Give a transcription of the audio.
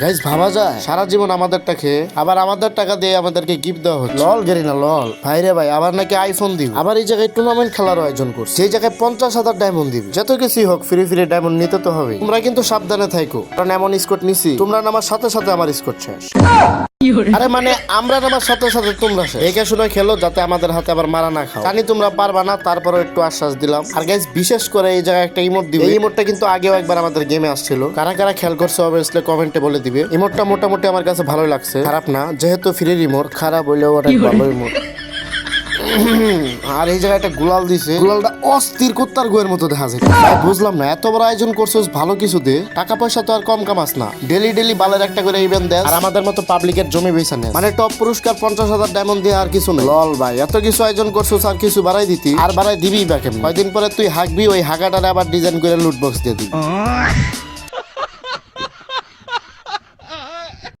Guys ভাবা যায়। সারা জীবন আমাদেরটা খেয়ে আবার আমাদের টাকা দিয়ে আমাদেরকে গিফট দেওয়া হচ্ছে। লল গেরি না লল। ভাই রে ভাই আবার নাকি আইফোন দিব। আবার এই জায়গায় টুর্নামেন্ট খেলার আয়োজন করছে। সেই জায়গায় পঞ্চাশ হাজার ডায়মন্ড দিবি। যত কিছুই হোক ফ্রি ফ্রি ডায়মন্ড নিতে তো হবে তোমরা কিন্তু সাবধানে থাকো কারণ এমন স্কোট নিছি তোমরা নামার সাথে সাথে আমার স্কোট শেষ। আরে মানে আমরা নামার সাথে সাথে তোমরা দেখে শুনে খেলো যাতে আমাদের হাতে আবার মারা না খাও। জানি তোমরা পারবা না তারপরে একটু আশ্বাস দিলাম। আর গাইজ বিশেষ করে এই জায়গায় একটা ইমোট দিবে। এই ইমোটটা কিন্তু আগেও একবার আমাদের গেমে আসছিল। কারা কারা খেয়াল করছে অবভিয়াসলি কমেন্টে বলে দিবে। ইমোটটা মোটামুটি আমার কাছে ভালো লাগছে। খারাপ না যেহেতু ফ্রি রিমোট খারাপ হইলেও অনেক ভালো ইমোট আর এই জায়গায় একটা গুলাল দিছে। গুলালটা অস্থির কুত্তার গোয়ের মতো দেখা যায় বুঝলাম না এত বড় আয়োজন করছোস ভালো কিছু দে। টাকা পয়সা তো আর কম কামাস না। ডেলি ডেলি বালের একটা করে ইভেন্ট দেয় আর আমাদের মতো পাবলিকের জমি নেয় মানে টপ পুরস্কার পঞ্চাশ হাজার ডায়মন্ড দিয়ে আর কিছু নেই। লল ভাই এত কিছু আয়োজন করছোস আর কিছু বাড়াই দিতি। আর বাড়াই দিবি বা কেমন? কয়দিন পরে তুই হাঁকবি ওই হাঁকাটারে আবার ডিজাইন করে লুট বক্স দিয়ে দিবি।